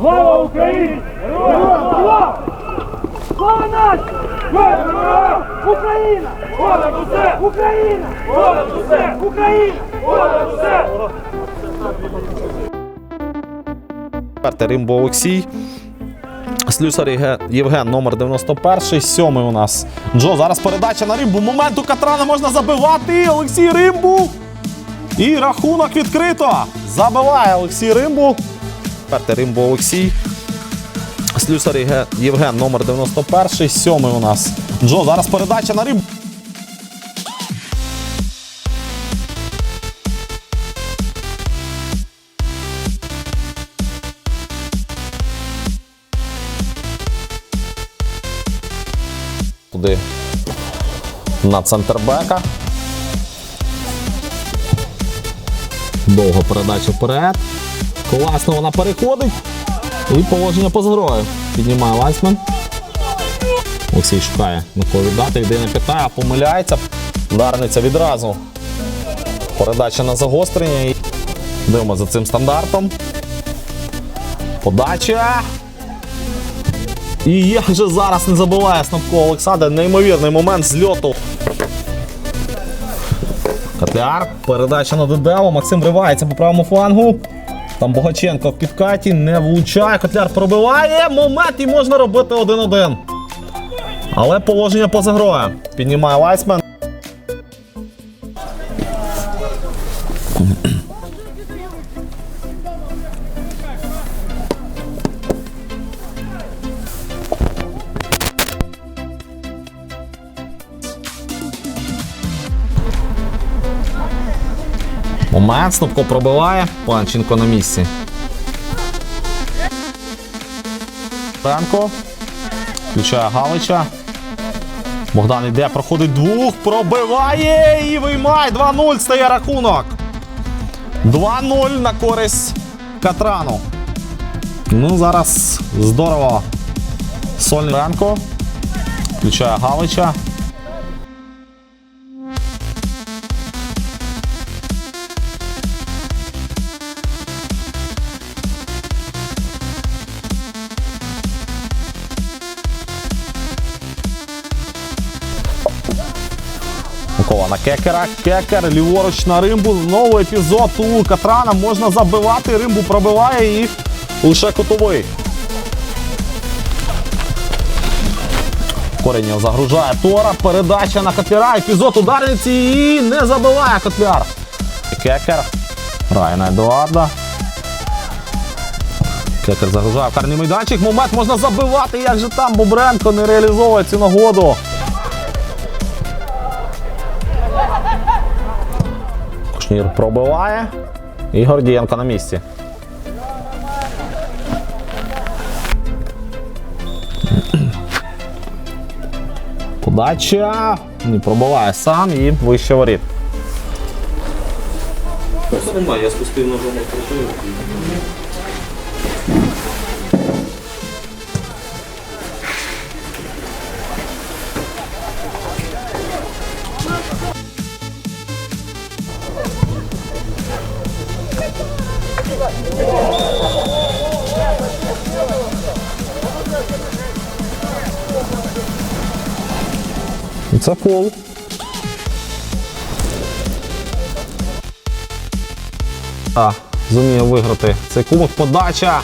Слава Україні! Слава! Слава нації! Україна! Понад усе! Україна! Понад усе! Україна! Понад усе! Римбо Олексій. Слюсар Євген, номер 91, сьомий у нас. Джо, зараз передача на Римбу. Моменту Катрана можна забивати. Олексій Римбу. І рахунок відкрито. Забиває Олексій Римбу. Четвертий Римбо Олексій. Слюсар Євген, номер 91, сьомий у нас. Джо, зараз передача на Римбу. Туди на центрбека. Довга передача вперед. Класно вона переходить. І положення поза грою. Піднімає Лайсман. Олексій шукає на кого віддати. Йде не питає, помиляється. Ударниця відразу. Передача на загострення. І Дивимо за цим стандартом. Подача. І як же зараз не забуває Снапко Олександр. Неймовірний момент зльоту. Котляр. Передача на Дедело. Максим вривається по правому флангу. Там Богаченко в підкаті не влучає. Котляр пробиває. Момент і можна робити 1-1. Але положення поза грою. Піднімає Лайсмен. Момент. Снопко пробиває. Панченко на місці. Пенко. Включає Галича. Богдан йде, проходить двох, пробиває і виймає. 2-0 стає рахунок. 2-0 на користь Катрану. Ну, зараз здорово. Сольний Пенко. Включає Галича. Микола на кекера. Кекер ліворуч на римбу. Знову епізод у Катрана. Можна забивати. Римбу пробиває і лише котовий. Коренєв загружає Тора. Передача на Котляра. Епізод ударниці і не забиває Котляр. Кекер. Грає на Едуарда. Кекер загружає в карний майданчик. Момент можна забивати. Як же там Бобренко не реалізовує цю нагоду. Кушнір пробиває. І Гордієнко на місці. Подача. Не пробиває сам і вище воріт. Я спустив ножом крутою. Це. А, зуміє виграти цей кубок. Подача.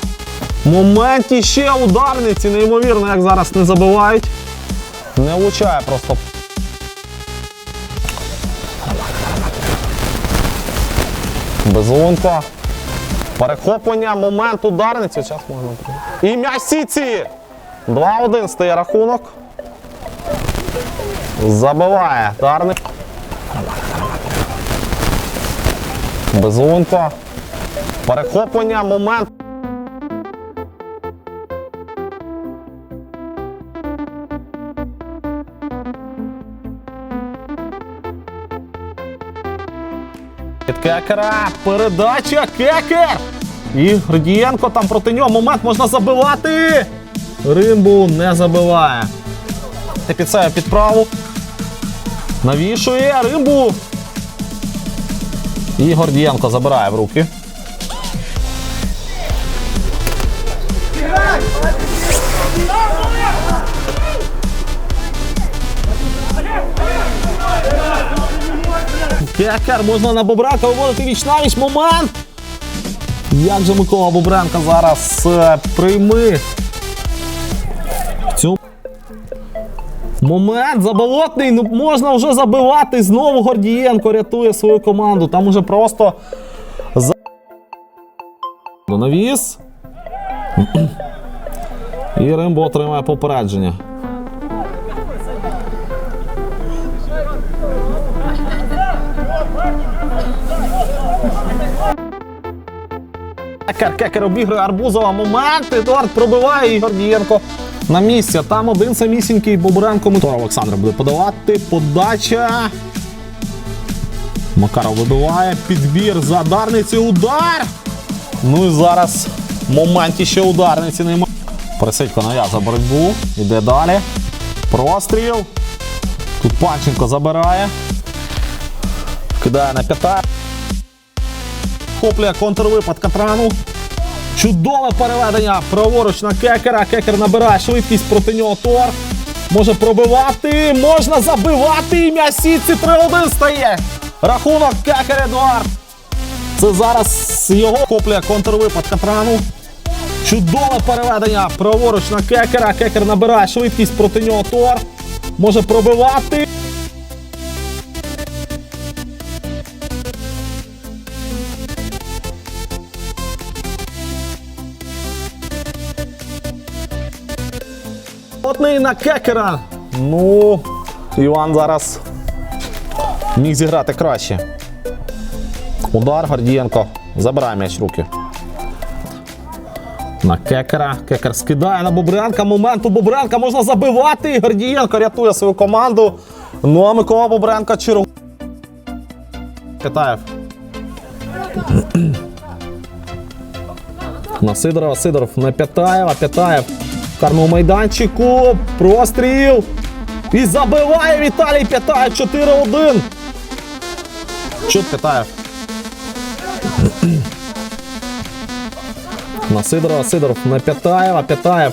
Момент і ще ударниці. Неймовірно, як зараз не забивають. Не влучає просто. Безлунко. Перехоплення, момент ударниці. Зараз можна. І м'яч сіці. 2-1 стає рахунок. Забиває Тарник. Безлунко. Перехоплення, момент. Від Кекера. Передача Кекер. І Гордієнко там проти нього. Момент можна забивати. Римбу не забиває. Під себе під праву. Навішує Римбу. І Гордієнко забирає в руки. Кекер, можна на Бобрака виводити віч на віч. Момент. Як же Микола Бобренко зараз е, прийми. Момент заболотний. Ну можна вже забивати. Знову Гордієнко рятує свою команду. Там уже просто за... навіс. І Римбо отримає попередження. Кекер, кекер обігрує Арбузова. Момент. Едуард пробиває і Гордієнко на місці. Там один самісінький Бобренко. Мотор Олександр буде подавати. Подача. Макаров вибиває. Підбір за Дарниці. Удар. Ну і зараз в моменті ще ударниці немає. Пересидько нав'язав боротьбу. Іде далі. Простріл. Тут Панченко забирає. Кидає на п'ята. Хоплює контрвипад Катрану. Чудове переведення праворуч на кекера. Кекер набирає швидкість проти нього Тор. Може пробивати, можна забивати. І м'яч сітці 3-1 стає. Рахунок кекер Едуард. Це зараз його хоплює контрвипад Катрану. Чудове переведення праворуч на кекера. Кекер набирає швидкість проти нього Тор. Може пробивати. Отний на кекера. Ну, Іван зараз міг зіграти краще. Удар Гордієнко. Забирає м'яч руки. На кекера. Кекер скидає на Бобренка. Момент у Бобренка можна забивати. Гордієнко рятує свою команду. Ну а Микола Бобренко чергу. Китаєв. На Сидорова, Сидоров на П'ятаєва, П'ятаєв в карному майданчику, простріл. І забиває Віталій П'ятаєв 4-1. Чут П'ятаєв. На Сидорова, Сидоров на П'ятаєва, П'ятаєв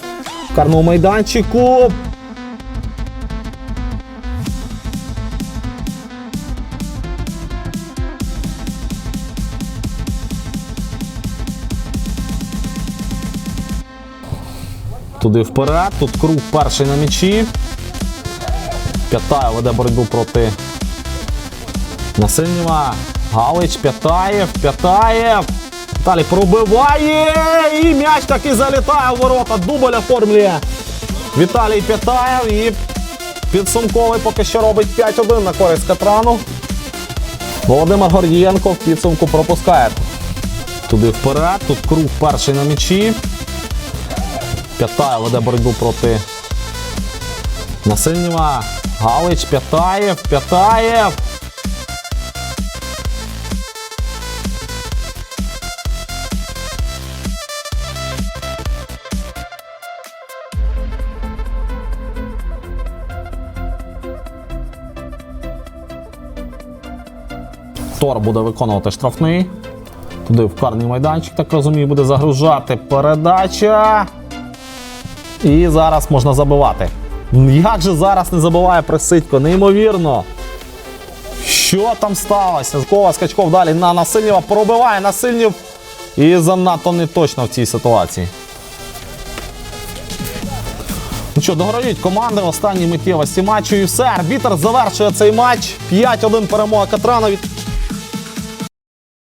в карному майданчику. Туди вперед. Тут круг перший на м'ячі. П'ятаєв веде боротьбу проти Насильнєва. Галич, П'ятаєв, П'ятаєв. Далі пробиває. І м'яч таки залітає у ворота. Дубль оформлює Віталій П'ятаєв. І підсумковий поки що робить 5-1 на користь Катрану. Володимир Гордієнко в підсумку пропускає. Туди вперед. Тут круг перший на м'ячі. П'ятаєв веде боротьбу проти Насильнєва. Галич, П'ятаєв, П'ятаєв. Тор буде виконувати штрафний. Туди в карний майданчик, так розумію, буде загружати передача. І зараз можна забивати. Як же зараз не забиває Присидько? Неймовірно. Що там сталося? Кова Скачков далі на Насильнєва пробиває Насильнів. І занадто не точно в цій ситуації. Ну що, дограють команди в останній миттєвості матчу і все. Арбітр завершує цей матч. 5-1 перемога Катрана від